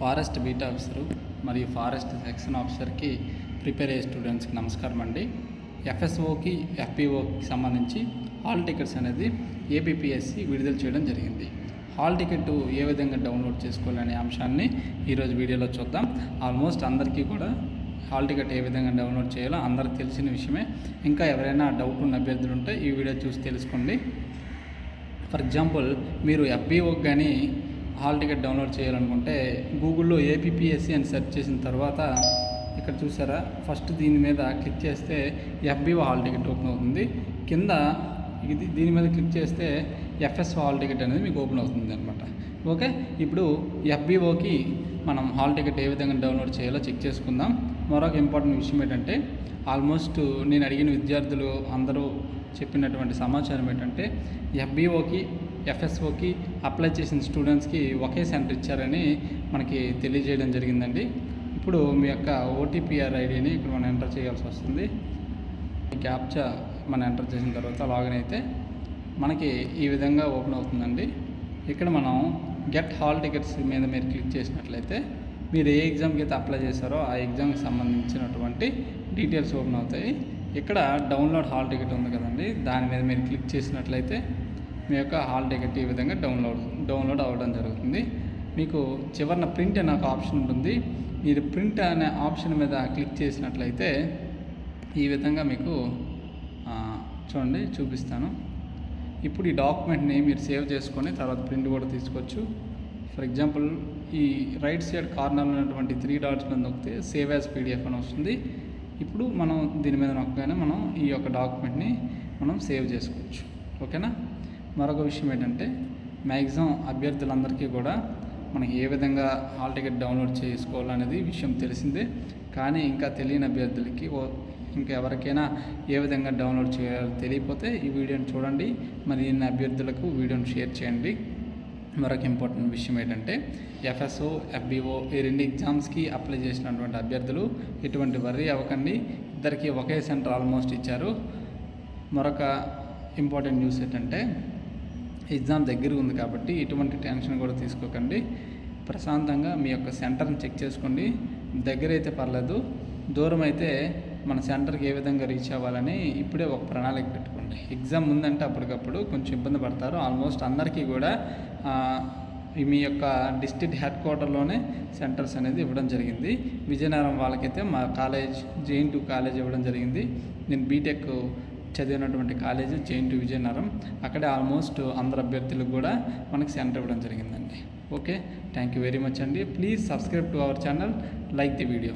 Forest beat officer మరియు forest section ఆఫీసర్కి prepare అయ్యే స్టూడెంట్స్కి నమస్కారం అండి. ఎఫ్ఎస్ఓకి ఎఫ్పిఓకి సంబంధించి హాల్ టికెట్స్ అనేది ఏపీపీఎస్సి విడుదల చేయడం జరిగింది. హాల్ టికెట్ ఏ విధంగా డౌన్లోడ్ చేసుకోవాలనే అంశాన్ని ఈరోజు వీడియోలో చూద్దాం. ఆల్మోస్ట్ అందరికీ కూడా హాల్ టికెట్ ఏ విధంగా డౌన్లోడ్ చేయాలో అందరికి తెలిసిన విషయమే. ఇంకా ఎవరైనా డౌట్ ఉన్న అభ్యర్థులు ఉంటే ఈ వీడియో చూసి తెలుసుకోండి. ఫర్ ఎగ్జాంపుల్ మీరు ఎఫ్బిఓకి కానీ హాల్ టికెట్ డౌన్లోడ్ చేయాలనుకుంటే గూగుల్లో ఏపీపీఎస్సి అని సెర్చ్ చేసిన తర్వాత ఇక్కడ చూసారా? ఫస్ట్ దీని మీద క్లిక్ చేస్తే ఎఫ్బిఓ హాల్ టికెట్ ఓపెన్ అవుతుంది. కింద ఇది దీని మీద క్లిక్ చేస్తే ఎఫ్ఎస్ హాల్ టికెట్ అనేది మీకు ఓపెన్ అవుతుంది అనమాట ఓకే? ఇప్పుడు ఎఫ్బిఓకి మనం హాల్ టికెట్ ఏ విధంగా డౌన్లోడ్ చేయాలో చెక్ చేసుకుందాం. మరొక ఇంపార్టెంట్ విషయం ఏంటంటే ఆల్మోస్ట్ నేను అడిగిన విద్యార్థులు అందరూ చెప్పినటువంటి సమాచారం ఏంటంటే ఎఫ్బిఓకి ఎఫ్ఎస్ఓకి అప్లై చేసిన స్టూడెంట్స్కి ఒకే సెంటర్ ఇచ్చారని మనకి తెలియజేయడం జరిగిందండి. ఇప్పుడు మీ యొక్క ఓటీపీఆర్ ఐడిని ఇక్కడ మనం ఎంటర్ చేయాల్సి వస్తుంది. క్యాప్చా మనం ఎంటర్ చేసిన తర్వాత లాగిన్ అయితే మనకి ఈ విధంగా ఓపెన్ అవుతుందండి. ఇక్కడ మనం గెట్ హాల్ టికెట్స్ మీద మీరు క్లిక్ చేసినట్లయితే మీరు ఏ ఎగ్జామ్కి అయితే అప్లై చేశారో ఆ ఎగ్జామ్కి సంబంధించినటువంటి డీటెయిల్స్ ఓపెన్ అవుతాయి. ఇక్కడ డౌన్లోడ్ హాల్ టికెట్ ఉంది కదండి దాని మీద మీరు క్లిక్ చేసినట్లయితే మీ యొక్క హాల్ టికెట్ ఈ విధంగా డౌన్లోడ్ డౌన్లోడ్ అవ్వడం జరుగుతుంది. మీకు చివరిన ప్రింట్ అనే ఒక ఆప్షన్ ఉంటుంది. మీరు ప్రింట్ అనే ఆప్షన్ మీద క్లిక్ చేసినట్లయితే ఈ విధంగా మీకు చూడండి చూపిస్తాను. ఇప్పుడు ఈ డాక్యుమెంట్ని మీరు సేవ్ చేసుకొని తర్వాత ప్రింట్ కూడా తీసుకోవచ్చు. ఫర్ ఎగ్జాంపుల్ ఈ రైట్ సైడ్ కార్నర్లో ఉన్నటువంటి త్రీ డాట్స్ మీద నొక్కితే సేవ్ యాజ్ పీడిఎఫ్ అని వస్తుంది. ఇప్పుడు మనం దీని మీద నొక్కగానే మనం ఈ యొక్క డాక్యుమెంట్ని మనం సేవ్ చేసుకోవచ్చు. ఓకేనా? మరొక విషయం ఏంటంటే మ్యాక్సిమం అభ్యర్థులందరికీ కూడా మనకి ఏ విధంగా హాల్ టికెట్ డౌన్లోడ్ చేసుకోవాలనేది విషయం తెలిసిందే. కానీ ఇంకా తెలియని అభ్యర్థులకి ఓ- ఇంకా ఎవరికైనా ఏ విధంగా డౌన్లోడ్ చేయాలో తెలియకపోతే ఈ వీడియోని చూడండి. మరి ఇన్ని అభ్యర్థులకు వీడియోని షేర్ చేయండి. మరొక ఇంపార్టెంట్ విషయం ఏంటంటే ఎఫ్ఎస్ఓ ఎఫ్బిఓ ఈ రెండు ఎగ్జామ్స్కి అప్లై చేసినటువంటి అభ్యర్థులు ఎటువంటి వర్రీ అవ్వకండి. ఇద్దరికి ఒకే సెంటర్ ఆల్మోస్ట్ ఇచ్చారు. మరొక ఇంపార్టెంట్ న్యూస్ ఏంటంటే ఎగ్జామ్ దగ్గర ఉంది కాబట్టి ఎటువంటి టెన్షన్ కూడా తీసుకోకండి. ప్రశాంతంగా మీ యొక్క సెంటర్ని చెక్ చేసుకోండి. దగ్గర అయితే పర్లేదు. దూరం అయితే మన సెంటర్కి ఏ విధంగా రీచ్ అవ్వాలని ఇప్పుడే ఒక ప్రణాళిక పెట్టుకోండి. ఎగ్జామ్ ఉందంటే అప్పటికప్పుడు కొంచెం ఇబ్బంది పడతారు. ఆల్మోస్ట్ అందరికీ కూడా మీ యొక్క డిస్ట్రిక్ట్ హెడ్ క్వార్టర్లోనే సెంటర్స్ అనేది ఇవ్వడం జరిగింది. విజయనగరం వాళ్ళకైతే మా కాలేజ్ జేఎన్టీ కాలేజ్ ఇవ్వడం జరిగింది. నేను బీటెక్ చదివినటువంటి కాలేజ్ జేఎన్ టూ విజయనగరం. అక్కడే ఆల్మోస్ట్ అందరు అభ్యర్థులకు కూడా మనకి సెంటర్ ఇవ్వడం జరిగిందండి. Okay? Thank you very much అండి. Please subscribe to our channel. Like the video.